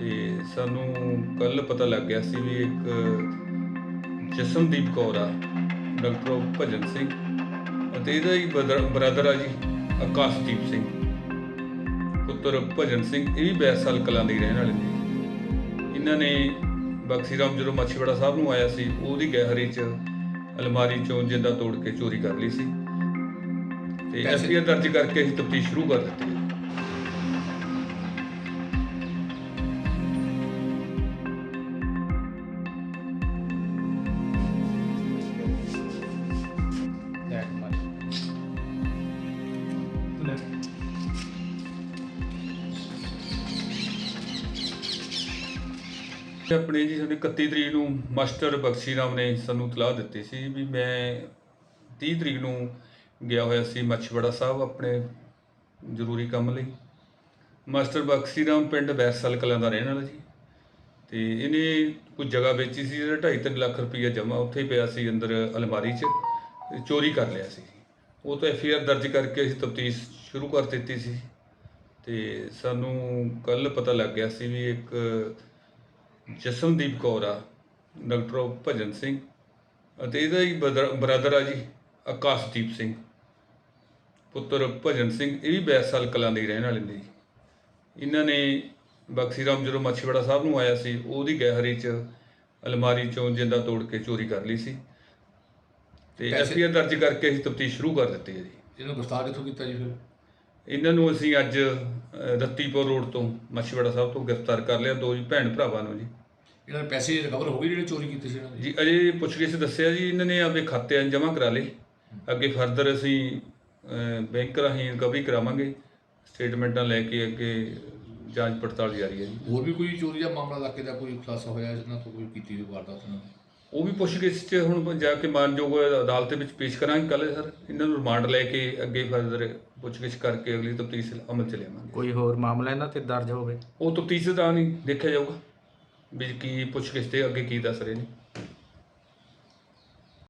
ਤੇ ਸਾਨੂੰ ਕੱਲ ਪਤਾ ਲੱਗ ਗਿਆ ਸੀ ਵੀ ਇੱਕ ਜਸਮਦੀਪ ਕੌਰ ਆ ਡਾਕਟਰ ਭਜਨ ਸਿੰਘ ਅਤੇ ਇਹਦਾ ਹੀ ਬ੍ਰਦਰ ਆ ਜੀ ਆਕਾਸ਼ਦੀਪ ਸਿੰਘ ਪੁੱਤਰ ਭਜਨ ਸਿੰਘ ਇਹ ਵੀ ਬੈਸਾਲ ਕਲਾਂ ਦੇ ਰਹਿਣ ਵਾਲੇ ਨੇ। ਇਹਨਾਂ ਨੇ ਬਖਸ਼ੀ ਰਾਮ ਜਦੋਂ ਮੱਛੀਵਾੜਾ ਸਾਹਿਬ ਨੂੰ ਆਇਆ ਸੀ ਉਹਦੀ ਗਹਿਰੀ ਚ ਅਲਮਾਰੀ ਚੋਂ ਜਿੰਦਾ ਤੋੜ ਕੇ ਚੋਰੀ ਕਰ ਲਈ ਸੀ। ਤੇ ਐਫਆਈਆਰ ਦਰਜ ਕਰਕੇ ਅਸੀਂ ਤਫਤੀਸ਼ ਸ਼ੁਰੂ ਕਰ ਦਿੱਤੀ ਤੇ ਆਪਣੇ ਜੀ ਸਾਡੇ 31 ਤਰੀਕ ਨੂੰ ਮਾਸਟਰ ਬਖਸ਼ੀ ਰਾਮ ਨੇ ਸਾਨੂੰ ਤਲਾਹ ਦਿੱਤੀ ਸੀ ਵੀ ਮੈਂ 30 ਤਰੀਕ ਨੂੰ ਗਿਆ ਹੋਇਆ ਸੀ ਮੱਛੀਵਾੜਾ ਸਾਹਿਬ ਆਪਣੇ ਜ਼ਰੂਰੀ ਕੰਮ ਲਈ। ਮਾਸਟਰ ਬਖਸ਼ੀ ਰਾਮ ਪਿੰਡ ਬੈਰਸਲ ਕਲਾਂ ਦਾ ਰਹਿਣ ਵਾਲਾ ਜੀ। ਤੇ ਇਹਨੇ ਕੁਝ ਜਗ੍ਹਾ ਵੇਚੀ ਸੀ ਜਿਹੜਾ 2.5 ਲੱਖ ਰੁਪਈਆ ਜਮ੍ਹਾਂ ਉੱਥੇ ਹੀ ਪਿਆ ਸੀ ਅੰਦਰ ਅਲਮਾਰੀ 'ਚ ਚੋਰੀ ਕਰ ਲਿਆ ਸੀ। ਉਹ ਤੋਂ ਐਫਆਈਆਰ ਦਰਜ ਕਰਕੇ ਅਸੀਂ ਤਫਤੀਸ਼ ਸ਼ੁਰੂ ਕਰ ਦਿੱਤੀ ਸੀ ਤੇ ਸਾਨੂੰ ਕੱਲ ਪਤਾ ਲੱਗ ਗਿਆ ਸੀ ਵੀ ਇੱਕ ਜਸਮਦੀਪ ਕੌਰ ਆ, ਡਾਕਟਰ ਭਜਨ ਸਿੰਘ ਅਤੇ ਇਹਦਾ ਹੀ ਬ੍ਰਦਰ ਆ ਜੀ ਆਕਾਸ਼ਦੀਪ ਸਿੰਘ, ਪੁੱਤਰ ਭਜਨ ਸਿੰਘ, ਇਹ ਵੀ ਬੈਸਾਲ ਕਲਾਂ ਦੇ ਰਹਿਣ ਵਾਲੇ ਨੇ ਜੀ। ਇਹਨਾਂ ਨੇ ਬਖਸ਼ੀ ਰਾਮ ਜਦੋਂ ਮੱਛੀਵਾੜਾ ਸਾਹਿਬ ਨੂੰ ਆਇਆ ਸੀ, ਉਹਦੀ ਗਹਿਰੀ ਚ ਅਲਮਾਰੀ ਚੋਂ ਜਿੰਦਾ ਤੋੜ ਕੇ ਚੋਰੀ ਕਰ ਲਈ ਸੀ। ਤੇ ਪੈਸੇ- ਐਫਆਈਆਰ ਦਰਜ ਕਰਕੇ ਅਸੀਂ ਤਫਤੀਸ਼ ਸ਼ੁਰੂ ਕਰ ਦਿੱਤੀ ਹੈ ਜੀ। ਇਹਨੂੰ ਗ੍ਰਿਫਤਾਰ ਕਿੱਥੋਂ ਕੀਤਾ ਜੀ ਫਿਰ? ਇਹਨਾਂ ਨੂੰ ਅਸੀਂ ਅੱਜ ਅ, ਰੱਤੀਪੁਰ ਰੋਡ ਤੋਂ ਮੱਛੀਵਾੜਾ ਸਾਹਿਬ ਤੋਂ ਗ੍ਰਿਫਤਾਰ ਕਰ ਲਿਆ ਦੋ ਜੀ ਭੈਣ ਭਰਾਵਾਂ ਨੂੰ ਜੀ। ਇਹਨਾਂ ਦੇ ਪੈਸੇ ਰਿਕਵਰ ਹੋ ਗਏ ਜਿਹੜੇ ਚੋਰੀ ਕੀਤੇ ਸੀ ਇਹਨਾਂ ਦੇ? ਜੀ ਅਜੇ ਪੁੱਛਗਿੱਛ ਦੱਸਿਆ ਜੀ ਇਹਨਾਂ ਨੇ ਆਪਦੇ ਖਾਤੇ ਆਂ ਜਮ੍ਹਾਂ ਕਰਾ ਲਏ। ਅੱਗੇ ਫਰਦਰ ਅਸੀਂ ਅ, ਬੈਂਕ ਰਾਹੀਂ ਰਿਕਵਰੀ ਕਰਾਵਾਂਗੇ। ਸਟੇਟਮੈਂਟਾਂ ਲੈ ਕੇ ਅੱਗੇ ਜਾਂਚ ਪੜਤਾਲ ਜਾਰੀ ਹੈ ਜੀ। ਹੋਰ ਵੀ ਕੋਈ ਚੋਰੀ ਦਾ ਮਾਮਲਾ ਇਲਾਕੇ ਦਾ ਕੋਈ ਖੁਲਾਸਾ ਹੋਇਆ ਇਹਨਾਂ ਤੋਂ ਕੋਈ ਕੀਤੀ ਹੋਈ ਵਾਰਦਾਤ ਇਹਨਾਂ ਨੇ ਉਹ ਵੀ ਪੁੱਛਗਿੱਛ 'ਚ ਹੁਣ ਜਾ ਕੇ ਮਾਨਯੋਗ ਅਦਾਲਤ ਵਿੱਚ ਪੇਸ਼ ਕਰਾਂਗੇ ਕੱਲ੍ਹ ਸਰ। ਇਹਨਾਂ ਨੂੰ ਰਿਮਾਂਡ ਲੈ ਕੇ ਅੱਗੇ ਫਰਦਰ ਪੁੱਛਗਿੱਛ ਕਰਕੇ ਅਗਲੀ ਤਫਤੀਸ਼ ਅਮਲ ਚ ਲਿਆਵਾਂਗੇ। ਕੋਈ ਹੋਰ ਮਾਮਲਾ ਇਹਨਾਂ ਤੇ ਦਰਜ ਹੋਵੇ? ਉਹ ਤਫਤੀਸ਼ ਦਾ ਨਹੀਂ ਦੇਖਿਆ ਜਾਊਗਾ। ਵੀ ਕੀ ਪੁੱਛਗਿੱਛ ਤੇ ਅੱਗੇ ਕੀ ਦੱਸ ਰਹੇ ਨੇ।